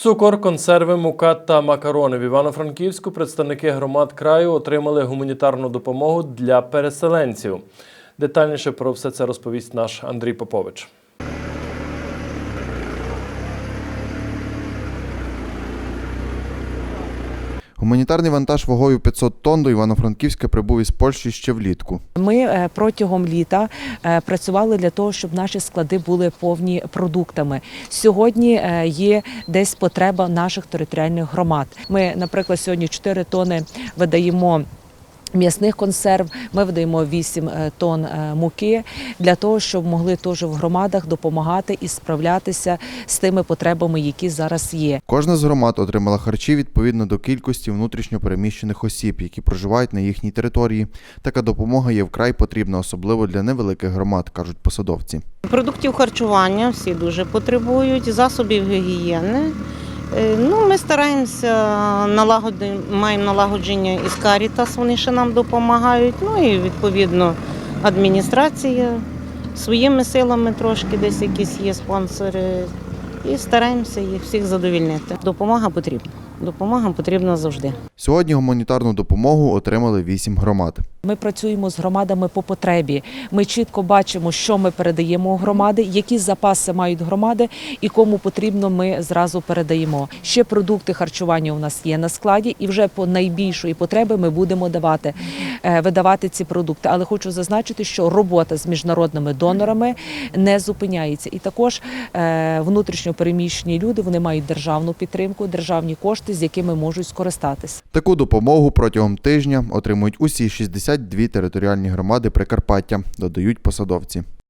Цукор, консерви, мука та макарони в Івано-Франківську представники громад краю отримали гуманітарну допомогу для переселенців. Детальніше про все це розповість наш Андрій Попович. Гуманітарний вантаж вагою 500 тонн до Івано-Франківська прибув із Польщі ще влітку. Ми е, протягом літа е, працювали для того, щоб наші склади були повні продуктами. Сьогодні е, є десь потреба наших територіальних громад. Ми, наприклад, сьогодні 4 тони видаємо. М'ясних консерв ми видаємо 8 е, тонн е, муки для того, щоб могли теж в громадах допомагати і справлятися з тими потребами, які зараз є. Кожна з громад отримала харчі відповідно до кількості внутрішньо переміщених осіб, які проживають на їхній території. Така допомога є вкрай потрібна, особливо для невеликих громад, кажуть посадовці. Продуктів харчування всі дуже потребують, засобів гігієни. Е, Ну, ми стараємося налагоди, маємо налагодження із Карітас, вони ще нам допомагають. Ну і відповідно адміністрація своїми силами трошки десь якісь є спонсори. І стараємося їх всіх задовільнити. Допомога потрібна. Допомога потрібна завжди. Сьогодні гуманітарну допомогу отримали 8 громад. Ми працюємо з громадами по потребі. Ми чітко бачимо, що ми передаємо громади, які запаси мають громади, і кому потрібно, ми зразу передаємо. Ще продукти харчування у нас є на складі, і вже по найбільшої потреби ми будемо давати видавати ці продукти. Але хочу зазначити, що робота з міжнародними донорами не зупиняється. І також внутрішньопереміщені люди вони мають державну підтримку, державні кошти, з якими можуть скористатися. Таку допомогу протягом тижня отримують усі 62 територіальні громади Прикарпаття, додають посадовці.